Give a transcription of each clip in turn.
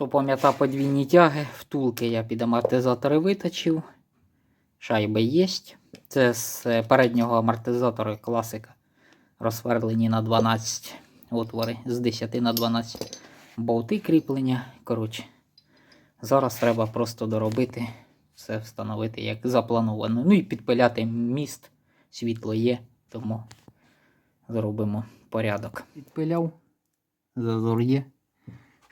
Хто пам'ятає подвійні тяги, втулки я під амортизатори виточив. Шайби є. Це з переднього амортизатора класика. Розсверлені на 12 отвори з 10 на 12 болти кріплення. Коротше, зараз треба просто доробити все встановити як заплановано. Ну і підпиляти міст. Світло є, тому зробимо порядок. Підпиляв, зазор є.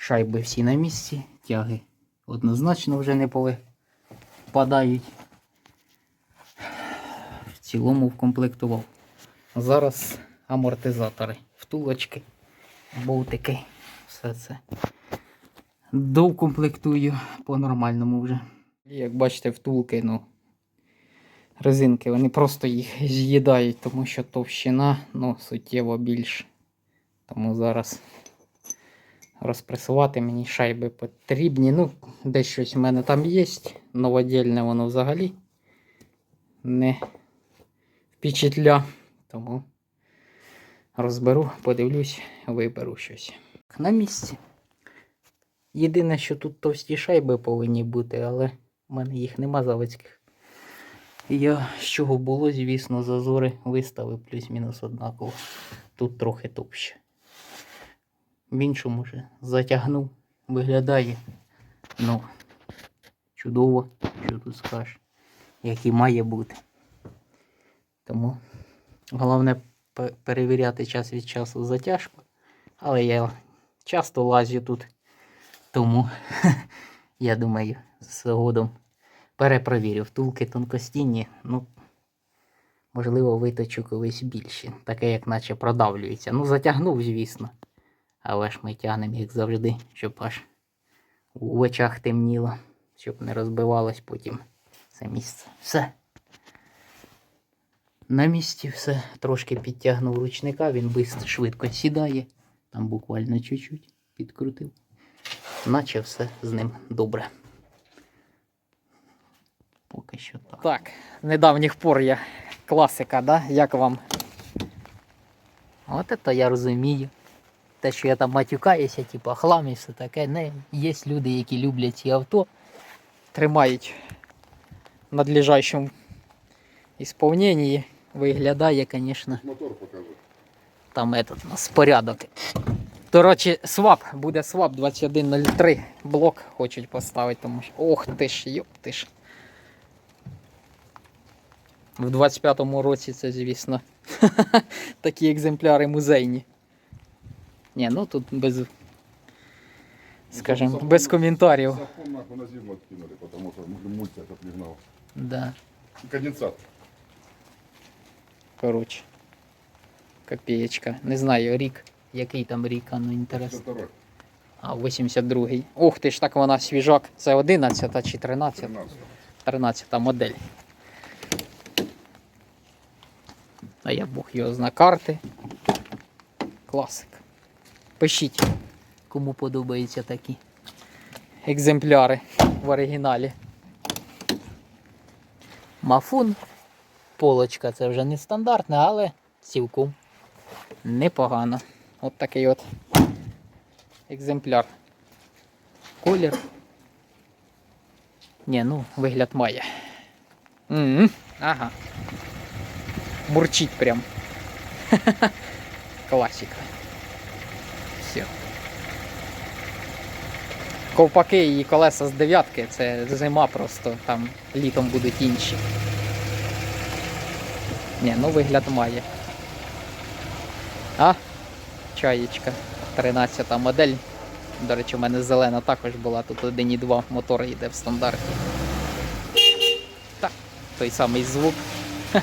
Шайби всі на місці, тяги однозначно вже не повипадають. В цілому вкомплектував. Зараз амортизатори, втулочки, болтики, все це. Довкомплектую по-нормальному вже. Як бачите, втулки, ну, резинки, вони просто їх з'їдають, тому що товщина ну, суттєво більше. Тому зараз розпресувати мені шайби потрібні. Ну, десь щось в мене там є. Новодільне воно взагалі не впечатля. Тому розберу, подивлюсь, виберу щось. На місці. Єдине, що тут товсті шайби повинні бути, але в мене їх нема заводських. Я з чого було, звісно, зазори виставив плюс-мінус однаково. Тут трохи товще. В іншому вже затягнув. Виглядає. Ну, чудово, що тут скажеш, як і має бути. Тому головне перевіряти час від часу затяжку. Але я часто лазю тут. Тому я думаю, згодом перепровірю. Втулки тонкостінні, ну, можливо, виточу колись більше. Таке, як наче продавлюється. Ну, затягнув, звісно. Але ж ми тягнемо, як завжди, щоб аж у очах темніло, щоб не розбивалось потім це місце. Все. На місці все. Трошки підтягнув ручника, він бистро, швидко сідає. Там буквально чуть-чуть підкрутив. Наче все з ним добре. Поки що так. Так, недавніх пор я класика, да? Як вам? От це я розумію. Те, що я там матюкаюся, типу хлам і все таке. Не, є люди, які люблять ці авто, тримають в надлежащому ісполненні. Виглядає, звісно, Мотор покажи. там этот у нас порядок. До речі, свап, буде свап 2103. Блок хочуть поставити, тому що. Ох ти ж, йоп ти ж. В 25-му році це, звісно, такі екземпляри музейні. Ні, ну тут без. Скажімо, без коментарів. Нахуй на зиму откинули, потому что мульти этот не. Да, Конденсат. коротше. Копієчка. Не знаю, рік. Який там рік, а ну інтересно. 52 А, 82-й. Ух ти ж, так вона свіжак. Це 11 чи 13? 13 13 модель. А я Бог його зна карти. Класик. Пишіть, кому подобаються такі екземпляри в оригіналі. Мафун. Полочка це вже не стандартна, але цілком непогано. От такий от екземпляр. Колір. Ні, ну, вигляд має. м Ага. Бурчить прям. Класика. Все. Ковпаки і колеса з дев'ятки, це зима просто, там літом будуть інші. Ні, ну вигляд має. А, чаєчка. 13 модель. До речі, у мене зелена також була, тут 1,2 мотор йде в стандарті. Так, той самий звук.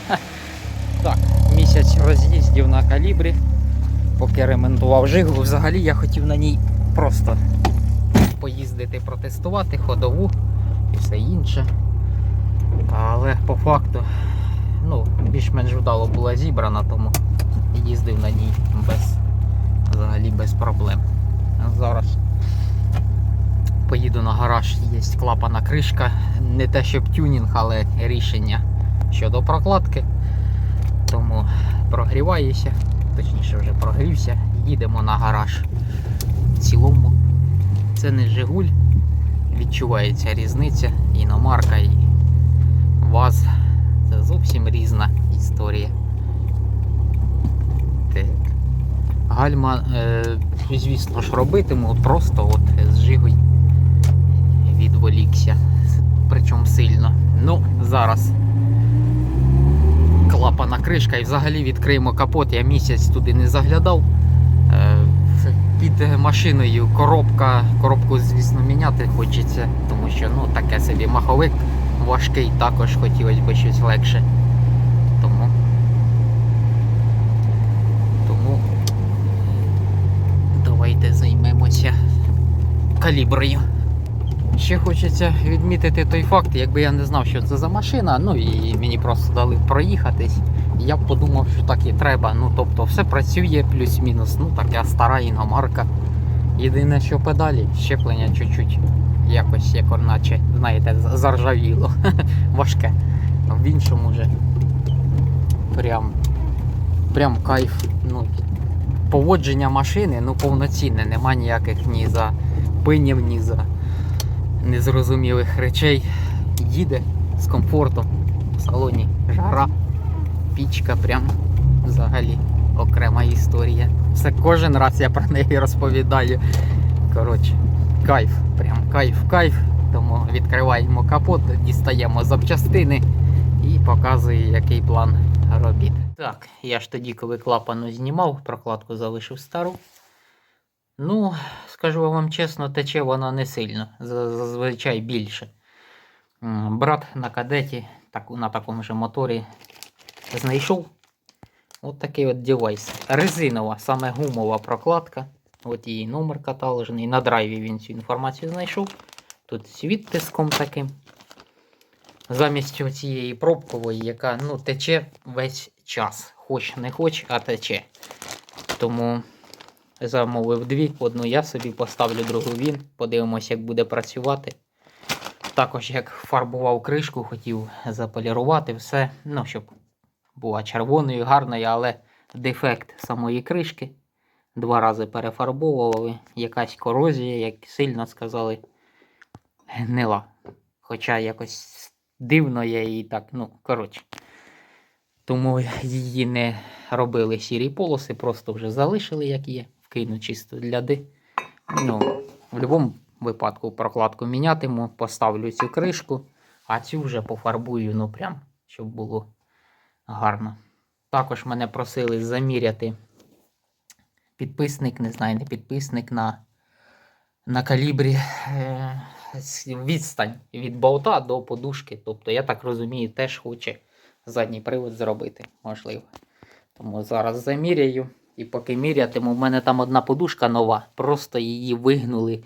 Так, місяць роз'їздів на калібрі. Поки ремонтував жиглу, взагалі я хотів на ній просто поїздити, протестувати, ходову і все інше. Але по факту, ну, більш-менш вдало була зібрана, тому їздив на ній без, взагалі без проблем. Зараз поїду на гараж, є клапана кришка. Не те, щоб тюнінг, але рішення щодо прокладки. Тому прогріваюся, точніше вже прогрівся, їдемо на гараж. В цілому Це не Жигуль. Відчувається різниця. Іномарка і ВАЗ. Це зовсім різна історія. Так. Гальма, е, звісно ж, робитиму, просто от з Жигуль відволікся. Причому сильно. Ну, зараз клапана кришка і взагалі відкриємо капот. Я місяць туди не заглядав. Е, Під машиною коробка, коробку, звісно, міняти хочеться, тому що ну, таке собі маховик важкий, також хотілося б щось легше. Тому. Тому давайте займемося каліброю. Ще хочеться відмітити той факт, якби я не знав, що це за машина, ну і мені просто дали проїхатись. Я б подумав, що так і треба. Ну тобто все працює плюс-мінус. Ну така стара іномарка. Єдине, що педалі, щеплення чуть-чуть якось, як наче, знаєте, заржавіло. Важке. В іншому вже прям, прям кайф. Ну, поводження машини ну, повноцінне, нема ніяких ні за пинів, ні за незрозумілих речей. Їде з комфортом в салоні жара, пічка прям взагалі окрема історія. Все кожен раз я про неї розповідаю. Коротше, кайф, прям кайф, кайф. Тому відкриваємо капот, дістаємо запчастини і показую, який план робіт. Так, я ж тоді, коли клапану знімав, прокладку залишив стару. Ну, скажу вам чесно, тече вона не сильно, зазвичай більше. Брат на кадеті так, на такому ж моторі знайшов от такий от девайс. Резинова, саме гумова прокладка. От її номер каталожний. На драйві він цю інформацію знайшов. Тут з відтиском таким. Замість цієї пробкової, яка ну, тече весь час. Хоч не хоч, а тече. Тому замовив дві. Одну я собі поставлю, другу він. Подивимося, як буде працювати. Також як фарбував кришку, хотів заполірувати все. Ну, щоб була червоною, гарною, але дефект самої кришки. Два рази перефарбовували. Якась корозія, як сильно сказали, гнила. Хоча якось дивно я її так, ну, коротше. Тому її не робили сірі полоси, просто вже залишили, як є. Вкину чисто для ди. Ну, в будь-якому випадку прокладку мінятиму, поставлю цю кришку, а цю вже пофарбую, ну прям, щоб було гарно. Також мене просили заміряти підписник, не знаю, не підписник на, на калібрі е, відстань від болта до подушки. Тобто, я так розумію, теж хоче задній привод зробити, можливо. Тому зараз заміряю. І поки мірятиму, в мене там одна подушка нова, просто її вигнули.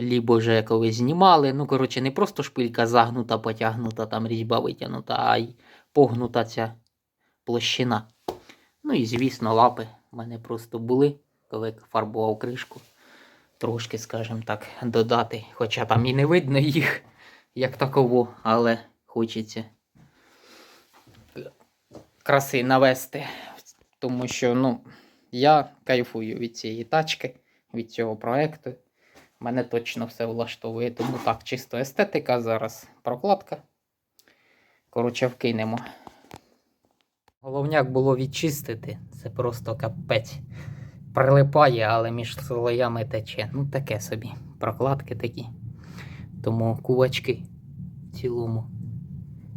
Лібо вже колись знімали. Ну, коротше, не просто шпилька загнута, потягнута, там різьба витягнута, а й погнута ця площина. Ну і, звісно, лапи в мене просто були, коли фарбував кришку. Трошки, скажімо так, додати. Хоча там і не видно їх як таково, але хочеться краси навести. Тому що ну, я кайфую від цієї тачки, від цього проекту. Мене точно все влаштовує. Тому так, чисто естетика, зараз прокладка. Коротше, вкинемо. Головняк було відчистити. Це просто капець. Прилипає, але між слоями тече. Ну, таке собі. Прокладки такі. Тому кувачки в цілому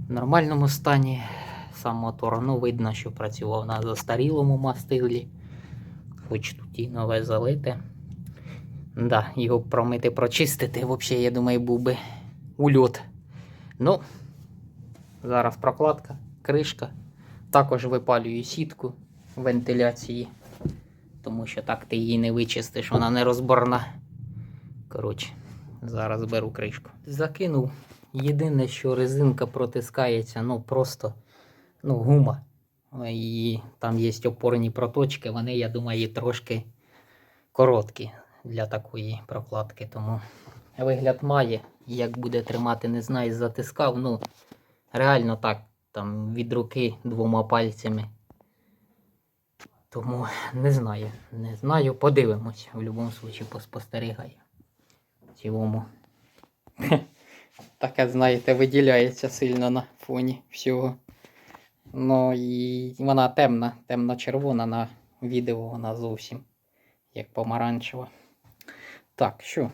в нормальному стані. Сам мотор, ну, видно, що працював на застарілому мастилі. Хоч тут і нове залите. Да, його промити, прочистити, взагалі, я думаю, був би ульот. Ну, зараз прокладка, кришка. Також випалюю сітку вентиляції, тому що так ти її не вичистиш, вона не розборна. Коротше, зараз беру кришку. Закинув. Єдине, що резинка протискається, ну просто ну, гума. І там є опорні проточки, вони, я думаю, трошки короткі для такої прокладки. Тому вигляд має. Як буде тримати, не знаю, затискав. Ну, реально так, там від руки двома пальцями. Тому не знаю, не знаю, подивимось. В будь-якому випадку поспостерігаю. В цілому. Таке, знаєте, виділяється сильно на фоні всього. Ну і вона темна, темно-червона на відео вона зовсім як помаранчева. Так, що?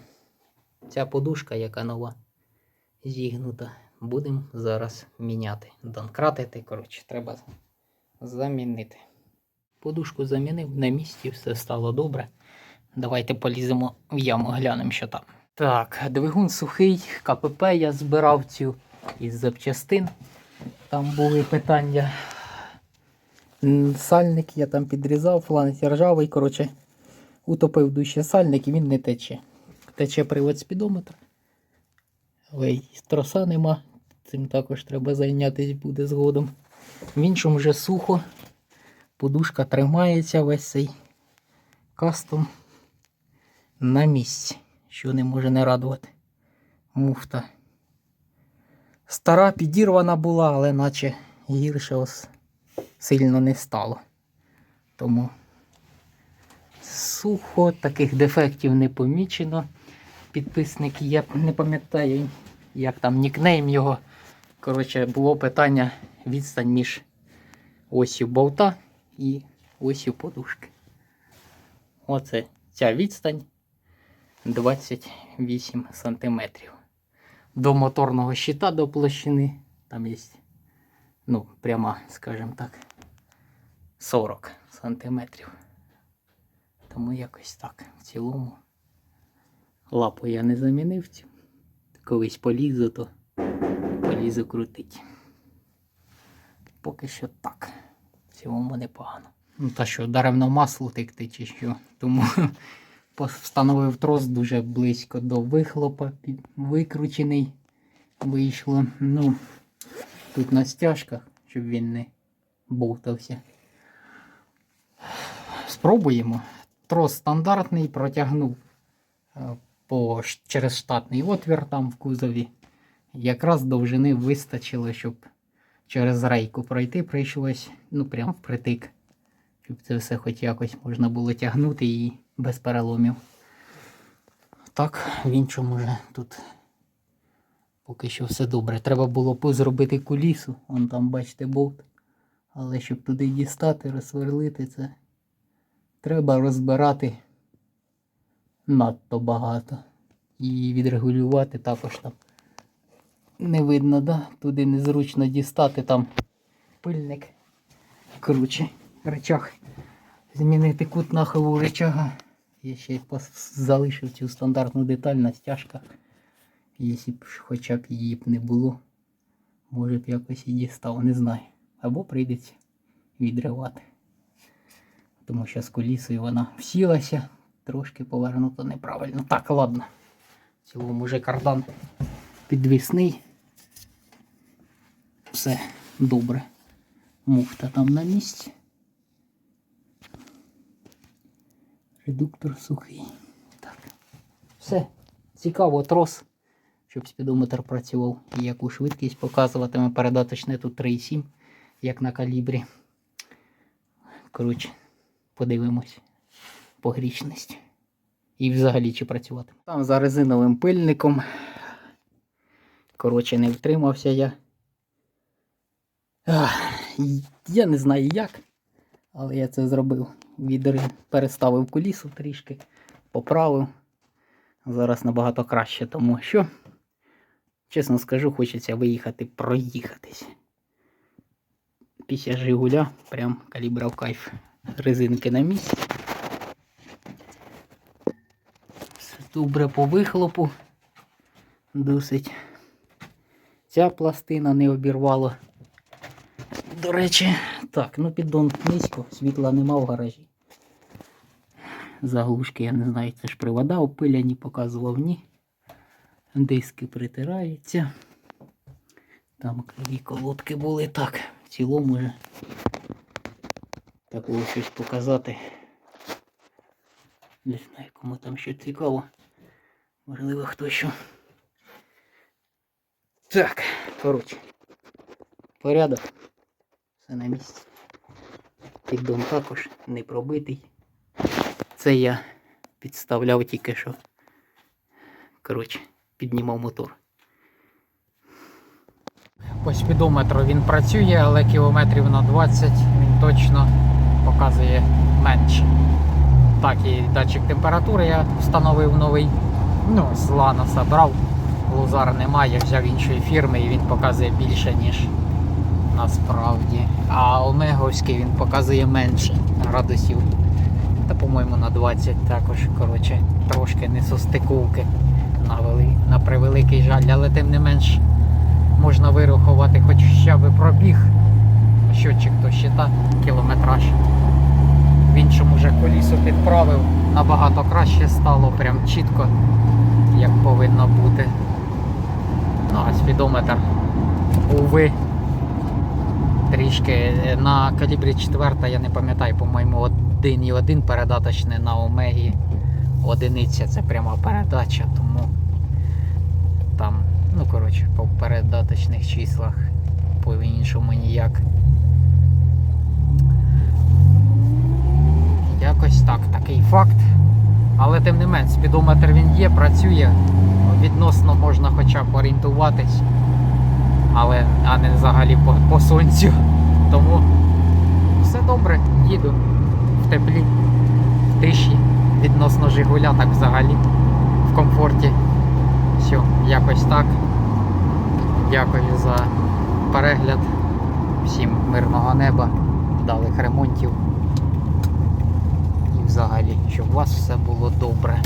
Ця подушка, яка нова, зігнута, будемо зараз міняти. Донкратити, коротше, треба замінити. Подушку замінив на місці, все стало добре. Давайте поліземо в яму, глянемо, що там. Так, двигун сухий, КПП я збирав цю із запчастин. Там були питання. Сальник я там підрізав, фланець ржавий, коротше, утопив дужче сальник і він не тече. Тече привод спідометра. Але й троса нема. Цим також треба зайнятися буде згодом. В іншому вже сухо. Подушка тримається весь цей кастом на місці, що не може не радувати. Муфта. Стара підірвана була, але наче гірше ось сильно не стало. Тому сухо, таких дефектів не помічено. Підписники, я не пам'ятаю, як там нікнейм його. Коротше, було питання відстань між осью болта і осью подушки. Оце ця відстань 28 сантиметрів. До моторного щита до площини там є, ну, пряма, скажімо так, 40 сантиметрів. Тому якось так. В цілому лапу я не замінив. Колись полізу, то полізу крутить. Поки що так. В цілому непогано. Ну та що, даремно масло текти чи що. Тому встановив трос дуже близько до вихлопа, викручений вийшло. Ну, тут на стяжках, щоб він не бовтався. Спробуємо. Трос стандартний, протягнув е, по, через штатний отвір там в кузові. Якраз довжини вистачило, щоб через рейку пройти прийшлось, ну прям впритик. Щоб це все хоч якось можна було тягнути і без переломів. Так, в іншому вже тут поки що все добре. Треба було зробити кулісу. Вон там, бачите, болт. Але щоб туди дістати, розсверлити це, треба розбирати надто багато. І відрегулювати також там. Не видно, да? Туди незручно дістати там пильник. Коротше, речах. Змінити кут нахилу речага. Я ще залишив цю стандартну деталь на стяжках. Якщо б хоча б її б не було, може б якось і дістав, не знаю. Або прийдеться відривати. Тому що з колісою вона всілася, трошки повернуто неправильно. Так, ладно. В цілому вже кардан підвісний. Все добре. Муфта там на місці. Редуктор сухий. Так. Все. Цікаво, трос, щоб спідометр працював і яку швидкість показуватиме передаточне тут 3,7, як на калібрі. Коротше, подивимось по грічності. І взагалі чи працюватиме. Там за резиновим пильником. Коротше, не втримався я. Ах, я не знаю як, але я це зробив. Відери переставив кулісу трішки, поправив. Зараз набагато краще, тому що, чесно скажу, хочеться виїхати проїхатись. Після Жигуля прям калібра в кайф. Резинки на місці. Все добре по вихлопу. Досить. Ця пластина не обірвала. До речі, так, ну піддон низько, світла нема в гаражі. Заглушки, я не знаю, це ж привода опиляні, показував ні. Диски притираються. Там криві колодки були так. В цілому вже такого щось показати. Не знаю, кому там що цікаво. Можливо, хто що. Так, коротше. Порядок. Все на місці. Піддон також не пробитий. Це я підставляв тільки що коротше, піднімав мотор. По спідометру він працює, але кілометрів на 20 він точно показує менше. Так, і датчик температури я встановив новий. Ну, з Ланоса брав. Лузар немає, взяв іншої фірми і він показує більше, ніж насправді. А Омеговський він показує менше градусів. Та, по-моєму, на 20 також, коротше, трошки несостиковки на, вели... на превеликий жаль, але тим не менш можна вирахувати хоча б пробіг. Щотчик то щита, кілометраж. В іншому вже колісо підправив, набагато краще стало, прям чітко, як повинно бути. Ну, а спідометр, уви, трішки е, на калібрі 4, я не пам'ятаю, по-моєму, 1,1 передаточне на Омегі. Одиниця це пряма передача, тому там, ну коротше, по передаточних числах по-іншому ніяк. Якось так, такий факт. Але тим не менш, спідометр він є, працює. Відносно можна хоча б орієнтуватись, але а не взагалі по, по сонцю. Тому все добре, їду теплі, в тиші, відносно Жигуля, так взагалі, в комфорті. Все, якось так. Дякую за перегляд. Всім мирного неба, вдалих ремонтів. І взагалі, щоб у вас все було добре.